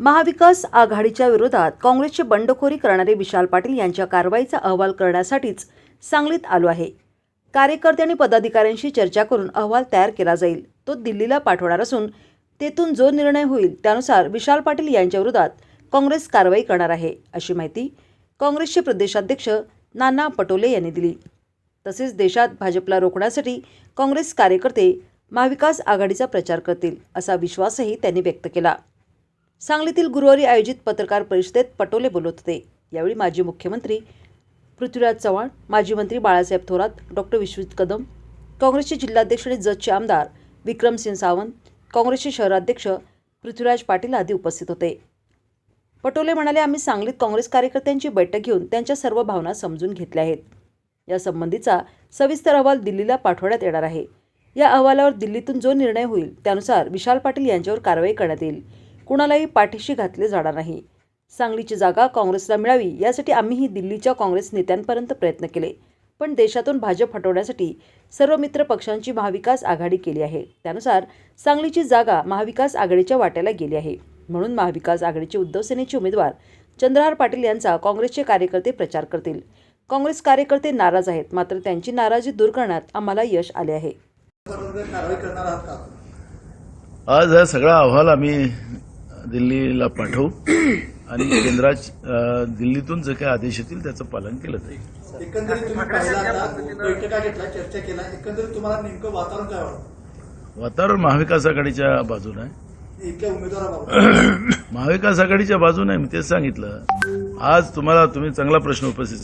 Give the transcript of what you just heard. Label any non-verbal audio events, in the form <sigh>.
महाविकास आघाडीच्या विरोधात काँग्रेसची बंडखोरी करणारे विशाल पाटील यांच्या कारवाईचा अहवाल करण्यासाठीच सांगलीत आलो आहे. कार्यकर्ते आणि पदाधिकाऱ्यांशी चर्चा करून अहवाल तयार केला जाईल. तो दिल्लीला पाठवणार असून तेथून जो निर्णय होईल त्यानुसार विशाल पाटील यांच्या विरोधात काँग्रेस कारवाई करणार आहे अशी माहिती काँग्रेसचे प्रदेशाध्यक्ष नाना पटोले यांनी दिली. तसेच देशात भाजपला रोखण्यासाठी काँग्रेस कार्यकर्ते महाविकास आघाडीचा प्रचार करतील असा विश्वासही त्यांनी व्यक्त केला. सांगलीतील गुरुवारी आयोजित पत्रकार परिषदेत पटोले बोलत होते. यावेळी माजी मुख्यमंत्री पृथ्वीराज चव्हाण माजी मंत्री बाळासाहेब थोरात डॉक्टर विश्वजित कदम काँग्रेसचे जिल्हाध्यक्ष आणि जतचे आमदार विक्रमसिंह सावंत काँग्रेसचे शहराध्यक्ष पृथ्वीराज पाटील आदी उपस्थित होते. पटोले म्हणाले आम्ही सांगलीत काँग्रेस कार्यकर्त्यांची बैठक घेऊन त्यांच्या सर्व भावना समजून घेतल्या आहेत. यासंबंधीचा सविस्तर अहवाल दिल्लीला पाठवण्यात येणार आहे. या अहवालावर दिल्लीतून जो निर्णय होईल त्यानुसार विशाल पाटील यांच्यावर कारवाई करण्यात येईल. कुणालाही पाठीशी घातले जाणार नाही. सांगलीची जागा काँग्रेसला मिळावी यासाठी आम्हीही दिल्लीच्या काँग्रेस नेत्यांपर्यंत प्रयत्न केले. पण देशातून भाजप हटवण्यासाठी सर्व मित्र पक्षांची महाविकास आघाडी केली आहे. त्यानुसार सांगलीची जागा महाविकास आघाडीच्या वाट्याला गेली आहे. म्हणून महाविकास आघाडीचे उद्धव सेनेचे उमेदवार चंद्रहार पाटील यांचा काँग्रेसचे कार्यकर्ते प्रचार करतील. काँग्रेस कार्यकर्ते नाराज आहेत मात्र त्यांची नाराजी दूर करण्यात आम्हाला यश आले आहे. आज हा सगळा अहवाल आम्ही दिल्लीला पाठवू. आणि केंद्रात अ, दिल्लीतून जे काही आदेश येतील त्याचं पालन केलं जाईल. एकंदरीत तुम्ही बैठका घेतला चर्चा केला एकंदरीत तुम्हाला नेमकं वातावरण काय वाटतं? वातावरण महाविकास आघाडीच्या बाजूने आहे. <coughs> महाविकास आघाडीच्या बाजूने आहे, मी तेच सांगितलं. आज तुम्हाला तुम्ही चांगला प्रश्न उपस्थित